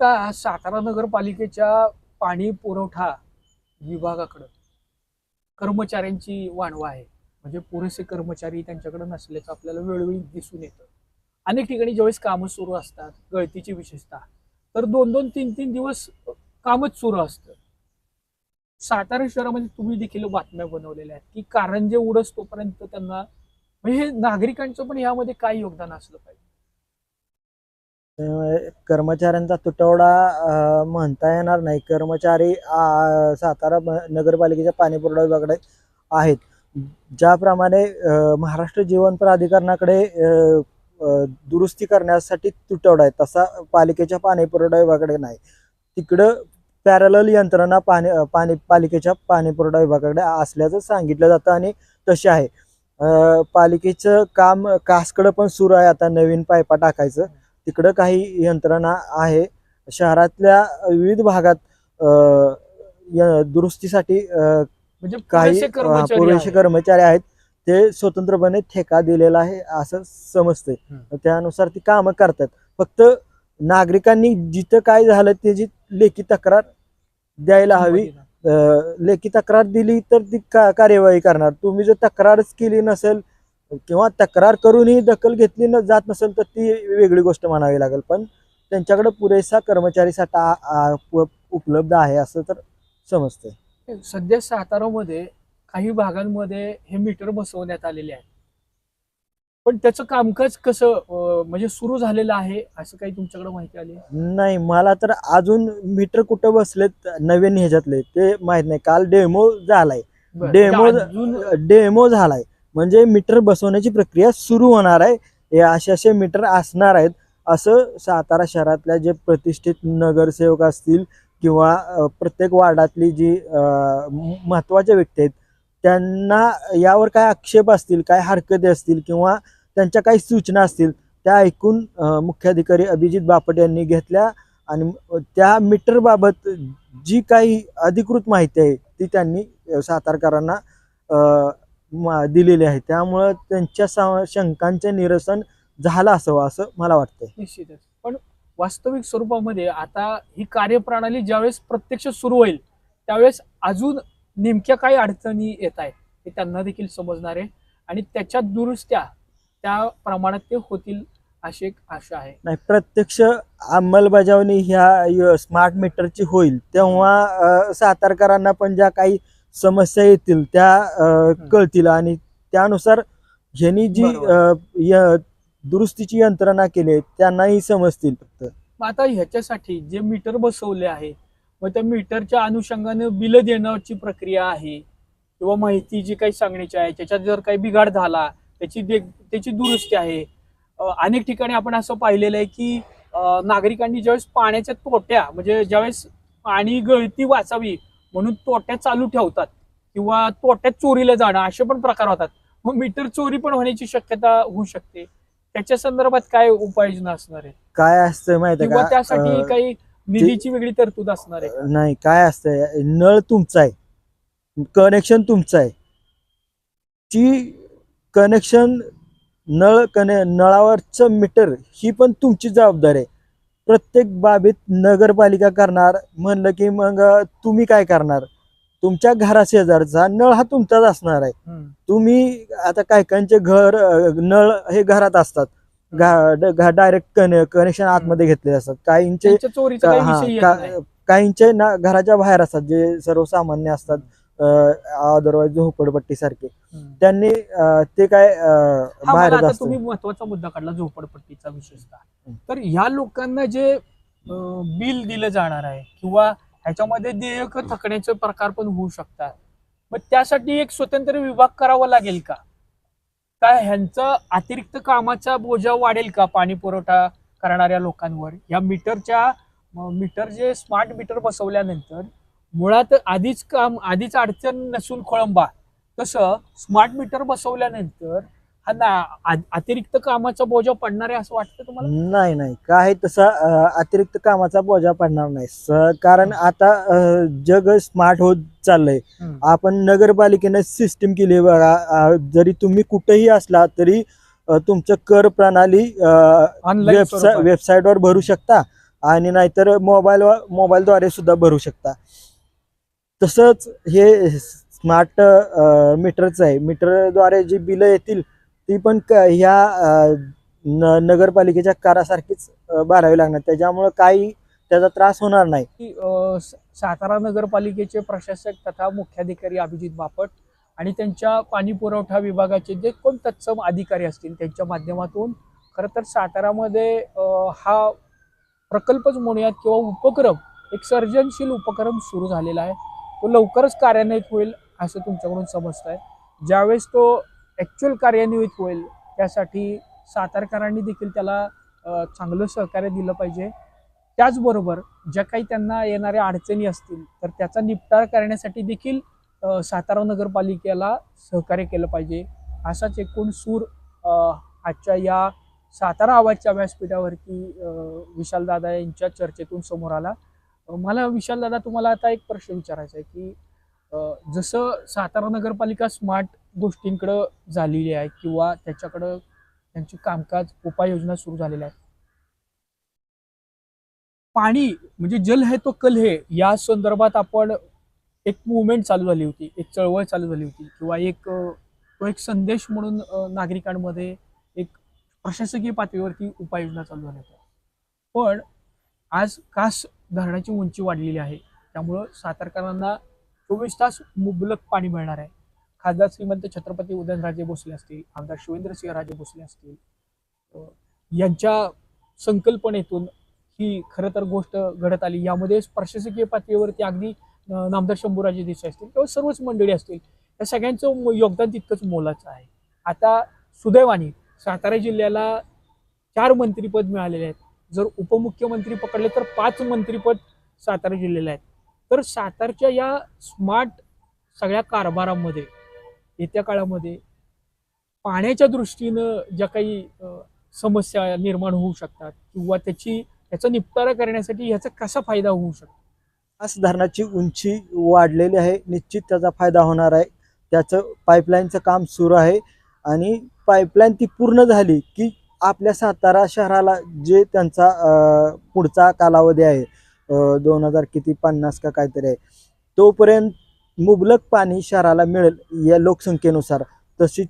आता सातारा नगरपालिकेच्या पाणी पुरवठा विभागाकडं कर्मचाऱ्यांची वाणवा आहे. म्हणजे पुरेसे कर्मचारी त्यांच्याकडे नसल्याचं आपल्याला वेळोवेळी दिसून येतं. अनेक ठिकाणी ज्यावेळेस कामं सुरू असतात गळतीची विशेषतः तर दोन दोन तीन तीन दिवस कामच सुरू असतं. सातारा शहरामध्ये तुम्ही देखील बातम्या बनवलेल्या आहेत की कारंजे उडस तोपर्यंत त्यांना म्हणजे हे नागरिकांचं पण यामध्ये काय योगदान असलं पाहिजे. कर्मचाऱ्यांचा तुटवडा म्हणता येणार नाही. कर्मचारी सातारा नगरपालिकेच्या पाणी पुरवठा विभागाकडे आहेत. ज्याप्रमाणे महाराष्ट्र जीवन प्राधिकरणाकडे दुरुस्ती करण्यासाठी तुटवडा आहे तसा पालिकेच्या पाणी पुरवठा विभागाकडे नाही. तिकडं पॅरल यंत्रणा पाणी पाणी पालिकेच्या पाणी पुरवठा विभागाकडे असल्याचं सांगितलं जातं आणि तसे आहे. पालिकेचं काम कासकडं पण सुरू आहे आता नवीन पायपा टाकायचं. तिकडं काही यंत्रणा आहे. शहरातल्या विविध भागात दुरुस्तीसाठी म्हणजे काही पुरेसे कर्मचारी आहेत. ते स्वतंत्रपणे ठेका दिलेला आहे असं समजतंय. हम्म. त्यानुसार ती कामं करतात. फक्त नागरिकांनी जिथं काय झालं त्याची लेखी तक्रार द्यायला हवी लेखी तक्रार दिली तर ती कार्यवाही करणार. तुम्ही जर तक्रारच केली नसेल किंवा तक्रार करूनही दखल घेतली न जात नसेल तर ती वेगळी गोष्ट म्हणावी लागेल. पण त्यांच्याकडे पुरेसा कर्मचारी साठा उपलब्ध आहे असं तर समजतंय. सध्या सातारामध्ये काही भागांमध्ये हे मीटर बसवण्यात आलेले आहे. पण त्याचं कामकाज कसं म्हणजे सुरू झालेलं आहे असं काही तुमच्याकडे माहिती आली? नाही मला तर अजून मीटर कुठं बसलेत नवीन ह्याच्यातले ते माहीत नाही. काल डेमो झालाय. डेमो म्हणजे डेमो झालाय. म्हणजे मीटर बसवण्याची प्रक्रिया सुरू होणार आहे. हे असे असे मीटर असणार आहेत. असं सातारा शहरातल्या जे प्रतिष्ठित नगरसेवक असतील किंवा प्रत्येक वार्डातली जी महत्त्वाच्या व्यक्ती आहेत त्यांना यावर काय आक्षेप असतील काय हरकती असतील किंवा त्यांच्या काही सूचना असतील त्या ऐकून मुख्याधिकारी अभिजित बापट यांनी घेतल्या आणि त्या मीटरबाबत जी काही अधिकृत माहिती आहे ती त्यांनी सातारकरांना दिलेली आहे. त्यामुळं त्यांच्या शंकांचे निरसन झालं असावं असं मला वाटतंय. निश्चितच. पण वास्तविक स्वरूपामध्ये आता ही कार्यप्रणाली ज्यावेळेस प्रत्यक्ष सुरू होईल त्यावेळेस अजून नेमक्या काही अडचणी येत आहेत हे त्यांना देखील समजणार आहे. आणि त्याच्या दुरुस्त्या त्या प्रमाणात ते होतील अशी एक आशा आहे. नाही प्रत्यक्ष अंमलबजावणी ह्या स्मार्ट मीटरची होईल. तेव्हा सातारकरांना पण ज्या काही समस्या येतील त्या कळतील आणि त्यानुसार ह्यांनी जी बरोबर. अ, य- दुरुस्तीची यंत्रणा केली आहे, त्यांनाही समजतील फक्त. मग आता ह्याच्यासाठी जे मीटर बसवले आहे मग त्या मीटरच्या अनुषंगानं बिलं देण्याची प्रक्रिया आहे किंवा माहिती जी काही सांगण्याची आहे त्याच्यात जर काही बिघाड झाला त्याची दे त्याची दुरुस्ती आहे. अं, अनेक ठिकाणी आपण असं पाहिलेलं आहे की अं, नागरिकांनी ज्यावेळेस पाण्याच्या तोट्या म्हणजे ज्यावेळेस पाणी गळती वाचावी म्हणून तोट्या चालू ठेवतात किंवा तोट्यात चोरीला जाणं असे पण प्रकार होतात. मग मीटर चोरी पण होण्याची शक्यता होऊ शकते. त्याच्या संदर्भात काय उपाययोजना असणार आहे? काय असतं माहिती किंवा का? त्यासाठी काही निधीची वेगळी तरतूद असणार आहे? नाही काय असतंय? नळ तुमचा आहे. कनेक्शन तुमचं आहे. ची कनेक्शन नळ कने नळावरचं मीटर ही पण तुमची जबाबदारी आहे. प्रत्येक बाबीत नगरपालिका करणार. म्हणलं की मग तुम्ही काय करणार? तुमच्या घरा शेजारचा नळ हा तुमचाच असणार आहे. तुम्ही आता काय काहींचे घर नळ हे घरात असतात. डायरेक्ट कनेक्शन आतमध्ये घेतलेले असतात. काहींचे काही. काहींचे ना घराच्या बाहेर असतात जे सर्वसामान्य असतात. अदरवाईज झोपडपट्टी सारखे. त्यांनी ते काय आता असतात तुम्ही महत्त्वाचा मुद्दा काढला झोपडपट्टीचा विशेषतः. तर ह्या लोकांना जे बिल दिलं जाणार आहे किंवा ह्याच्यामध्ये देयक थकण्याचे प्रकार पण होऊ शकतात मग त्यासाठी एक स्वतंत्र विभाग करावा लागेल का? काय ह्यांचा अतिरिक्त कामाचा बोजा वाढेल का पाणी पुरवठा करणाऱ्या लोकांवर? या मीटरच्या मीटर जे स्मार्ट मीटर बसवल्यानंतर मुळात आधीच काम आधीच अडचण नसून खोळंबा. तसं स्मार्ट मीटर बसवल्यानंतर हा ना अतिरिक्त कामाचा बोजा पडणार आहे असं वाटतं तुम्हाला? नाही नाही. काय तसा अं, अतिरिक्त कामाचा बोजा पडणार नाही. स- कारण आता अं, जग स्मार्ट होत चाललंय. हम्म. आपण नगरपालिकेने सिस्टीम केली आहे बघा. अं, जरी तुम्ही कुठेही असला तरी अं, तुमचं कर प्रणाली वेबसाईट स्वरूपात. वेबसाईटवर भरू शकता. आणि नाहीतर मोबाईल मोबाईलद्वारे सुद्धा भरू शकता. तसंच हे स्मार्ट मीटरचं आहे. मीटरद्वारे जी बिलं येतील ती पण क- ह्या न नगरपालिकेच्या करासारखीच भरावी लागणार. त्याच्यामुळं काही त्याचा त्रास होणार नाही. की, सातारा नगरपालिकेचे प्रशासक तथा मुख्याधिकारी अभिजित बापट आणि त्यांच्या पाणी पुरवठा विभागाचे जे कोण तत्सम अधिकारी असतील त्यांच्या माध्यमातून खरं तर सातारामध्ये हा प्रकल्पच म्हणूयात किंवा उपक्रम एक सर्जनशील उपक्रम सुरू झालेला आहे. तो लवकरच कार्यान्वित होईल असं तुमच्याकडून समजत आहे ज्यावेळेस तो ॲक्च्युअल कार्यान्वित होईल त्यासाठी सातारकरांनी देखील त्याला चांगलं सहकार्य दिलं पाहिजे. त्याचबरोबर ज्या काही त्यांना येणाऱ्या अडचणी असतील तर त्याचा निपटारा करण्यासाठी देखील सातारा नगरपालिकेला सहकार्य केलं पाहिजे. असाच एकूण सूर आजच्या या सातारा आवाजच्या व्यासपीठावरती विशालदादा यांच्या चर्चेतून समोर आला. मला विशाल दादा तुम्हाला आता एक प्रश्न विचारायचा आहे की जसं सातारा नगरपालिका स्मार्ट गोष्टींकडं झालेली आहे किंवा त्याच्याकडं त्यांची कामकाज उपाययोजना सुरू झालेल्या आहेत. पाणी म्हणजे जल है तो कल हे या संदर्भात आपण एक मुवमेंट चालू झाली होती एक चळवळ चालू झाली होती किंवा एक तो एक संदेश म्हणून नागरिकांमध्ये एक प्रशासकीय पातळीवरती उपाययोजना चालू झाल्या होत्या. पण आज कास धरणाची उंची वाढलेली आहे. त्यामुळं सातारकरांना चोवीस तास मुबलक पाणी मिळणार आहे. खासदार श्रीमंत छत्रपती उदयनराजे भोसले असतील आमदार शिवेंद्रसिंह राजे भोसले असतील यांच्या संकल्पनेतून ही खरं तर गोष्ट घडत आली. यामध्ये प्रशासकीय पातळीवरती अगदी नामदार शंभूराजे देसाई असतील किंवा सर्वच मंडळी असतील या सगळ्यांचं योगदान तितकंच मोलाचं आहे. आता सुदैवाने सातारा जिल्ह्याला चार मंत्रीपद मिळालेले आहेत. जर उपमुख्यमंत्री पकडले तर पाच मंत्रीपद सातारा जिल्ह्याला आहेत. तर सातारच्या या स्मार्ट सगळ्या कारभारामध्ये येत्या काळामध्ये पाण्याच्या दृष्टीनं ज्या काही समस्या निर्माण होऊ शकतात किंवा त्याची याचा निपटारा करण्यासाठी ह्याचा कसा फायदा होऊ शकतो? आज धरणाची उंची वाढलेली आहे. निश्चित त्याचा फायदा होणार आहे. त्याचं पाईपलाईनचं काम सुरू आहे. आणि पाईपलाईन ती पूर्ण झाली की आपल्या सातारा शहराला जे त्यांचा पुढचा कालावधी आहे दोन हजार किती पन्नास का काहीतरी आहे तोपर्यंत मुबलक पाणी शहराला मिळेल या लोकसंख्येनुसार. तशी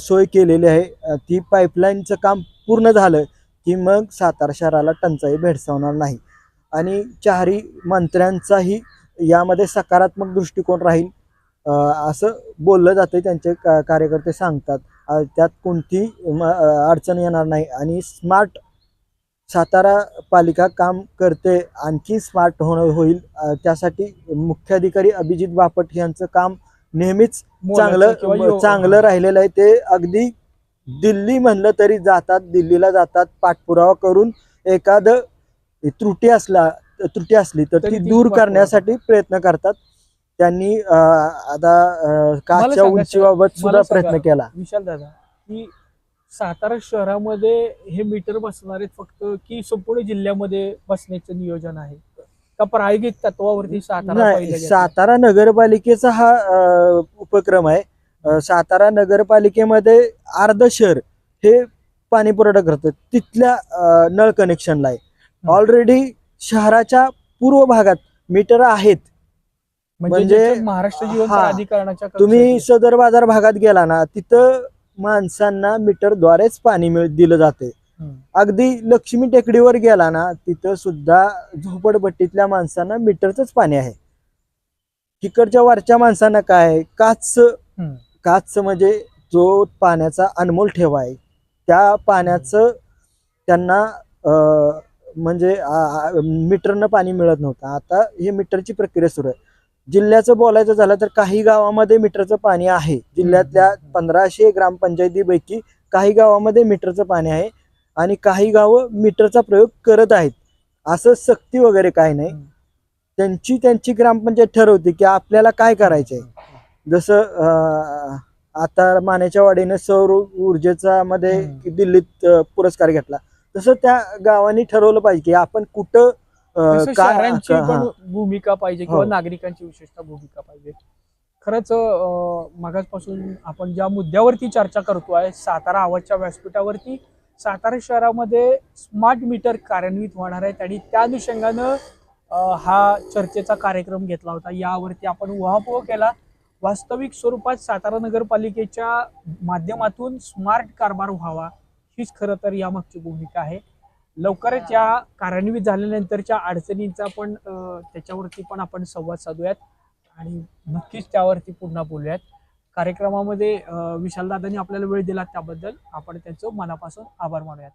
सोय केलेली आहे. ती पाईपलाईनचं काम पूर्ण झालं की मग सातारा शहराला टंचाई भेडसावणार नाही. आणि चारी मंत्र्यांचाही यामध्ये सकारात्मक दृष्टिकोन राहील असं बोललं जातं त्यांचे का कार्यकर्ते सांगतात. त्यात कोणती अडचण येणार नाही. आणि स्मार्ट सातारा पालिका काम करते आणखी स्मार्ट होणं होईल. त्यासाठी मुख्याधिकारी अभिजित बापट यांचं काम नेहमीच चांगलं चांगलं राहिलेलं आहे. ते अगदी दिल्ली म्हणलं तरी जातात दिल्लीला जातात पाठपुरावा करून एखादं त्रुटी असला त्रुटी असली तर ती दूर करण्यासाठी प्रयत्न करतात. त्यांनी आता अं, कासच्या सांगा, उंचीबाबत सुद्धा मला सांगा. प्रयत्न केला विशाल दादा की सातारा शहरामध्ये हे मीटर बसणार आहेत फक्त की संपूर्ण जिल्ह्यामध्ये बसण्याचं नियोजन आहे का प्रायोगिक तत्वावरती सातारा नाही? सातारा नगरपालिकेचा हा अं, उपक्रम आहे अं, सातारा नगरपालिकेमध्ये अर्ध शहर हे पाणी पुरवठा करतं तिथल्या अं, नळ कनेक्शनला आहे. ऑलरेडी शहराच्या पूर्व भागात मीटर आहेत म्हणजे म्हणजे- महाराष्ट्र जीवन. प्राधिकरणाच्या तुम्ही सदर बाजार भागात गेला ना तिथं माणसांना मीटरद्वारेच पाणी दिलं जाते. अगदी लक्ष्मी टेकडीवर गेला ना तिथं सुद्धा झोपडपट्टीतल्या माणसांना मीटरचंच पाणी आहे तिकडच्या वरच्या माणसांना काय आहे? काच. काच म्हणजे जो पाण्याचा अनमोल ठेवा आहे त्या पाण्याचं त्यांना म्हणजे मीटरनं पाणी मिळत नव्हतं आता हे मीटरची प्रक्रिया सुरू आहे जिल्ह्याचं बोलायचं झालं तर काही गावामध्ये मीटरचं पाणी आहे जिल्ह्यातल्या. पंधराशे ग्रामपंचायतीपैकी काही गावामध्ये मीटरचं पाणी आहे आणि काही गावं मीटरचा प्रयोग करत आहेत असं सक्ती वगैरे काही नाही. त्यांची त्यांची ग्रामपंचायत ठरवते की आपल्याला काय करायचंय जसं अं, आता मानेच्या वाडीने सौर ऊर्जेचा मध्ये. दिल्लीत पुरस्कार घेतला तसं त्या गावांनी ठरवलं पाहिजे की आपण कुठं तसं काय- शहरांची हा. पण भूमिका पाहिजे किंवा हो. नागरिकांची विशेषतः भूमिका पाहिजे. खरंच अं, मागासपासून आपण ज्या मुद्द्यावरती चर्चा करतोय सातारा आवाजच्या व्यासपीठावरती सातारा शहरामध्ये स्मार्ट मीटर कार्यान्वित होणार आहेत आणि त्या अनुषंगानं अं, हा चर्चेचा कार्यक्रम घेतला होता. यावरती आपण उहापोह केला. वास्तविक स्वरूपात सातारा नगरपालिकेच्या माध्यमातून स्मार्ट कारभार व्हावा हीच खरं तर यामागची भूमिका आहे. लवकरच या कार्यान्वित झाल्यानंतरच्या अडचणींचा पण त्याच्यावरती पण आपण संवाद साधूयात आणि नक्कीच त्यावरती पुन्हा बोलूयात. कार्यक्रमामध्ये विशालदादांनी आपल्याला वेळ दिला त्याबद्दल आपण त्यांचं मनापासून आभार मानूयात.